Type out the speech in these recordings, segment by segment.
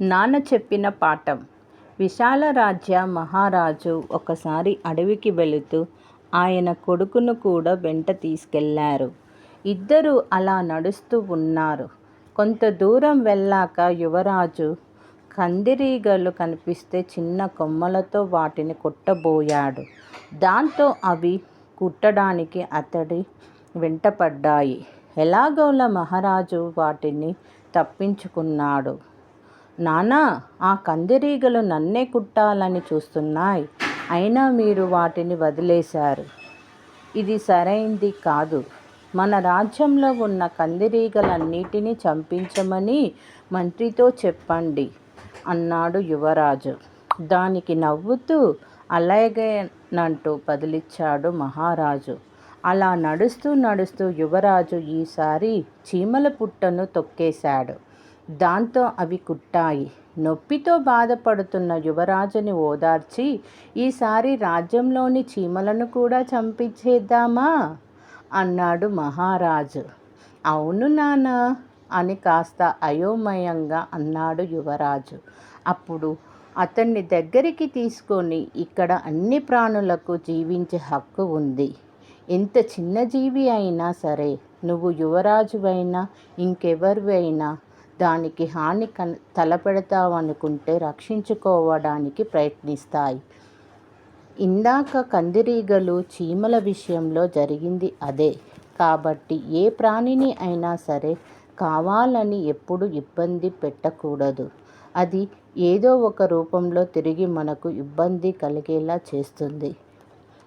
నాన్న చెప్పిన పాఠం. విశాల రాజ్య మహారాజు ఒకసారి అడవికి వెళుతూ ఆయన కొడుకును కూడా వెంట తీసుకెళ్ళారు ఇద్దరూ అలా నడుస్తూ ఉన్నారు. కొంత దూరం వెళ్ళాక యువరాజు కందిరీగలు కనిపిస్తే చిన్న కొమ్మలతో వాటిని కొట్టబోయాడు. దాంతో అవి కుట్టడానికి అతడి వెంటపడ్డాయి. ఎలాగోలా మహారాజు వాటిని తప్పించుకున్నాడు. నానా ఆ కందిరీగలు నన్నే కుట్టాలని చూస్తున్నాయి. అయినా మీరు వాటిని వదిలేశారు. ఇది సరైంది కాదు. మన రాజ్యంలో ఉన్న కందిరీగలన్నిటినీ చంపించమని మంత్రితో చెప్పండి అన్నాడు యువరాజు. దానికి నవ్వుతూ అలాగేనంటూ బదిలిచ్చాడు మహారాజు. అలా నడుస్తూ నడుస్తూ యువరాజు ఈసారి చీమల పుట్టను తొక్కేశాడు. దాంతో అవి కుట్టాయి. నొప్పితో బాధపడుతున్న యువరాజుని ఓదార్చి ఈసారి రాజ్యంలోని చీమలను కూడా చంపించేద్దామా? అన్నాడు మహారాజు. అవును నానా అని కాస్త అయోమయంగా అన్నాడు యువరాజు. అప్పుడు అతన్ని దగ్గరికి తీసుకొని ఇక్కడ అన్ని ప్రాణులకు జీవించే హక్కు ఉంది. ఎంత చిన్న జీవి అయినా సరే నువ్వు యువరాజువైనా ఇంకెవరివైనా దానికి హాని కన్ తలపెడతావనుకుంటే రక్షించుకోవడానికి ప్రయత్నిస్తాయి. ఇందాక కందిరీగలు చీమల విషయంలో జరిగింది అదే. కాబట్టి ఏ ప్రాణిని అయినా సరే కావాలని ఎప్పుడు ఇబ్బంది పెట్టకూడదు. అది ఏదో ఒక రూపంలో తిరిగి మనకు ఇబ్బంది కలిగేలా చేస్తుంది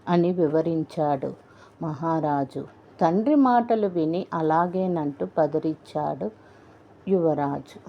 అని వివరించాడు మహారాజు. తండ్రి మాటలు విని అలాగేనంటూ పదిరిచ్చాడు యువరాజు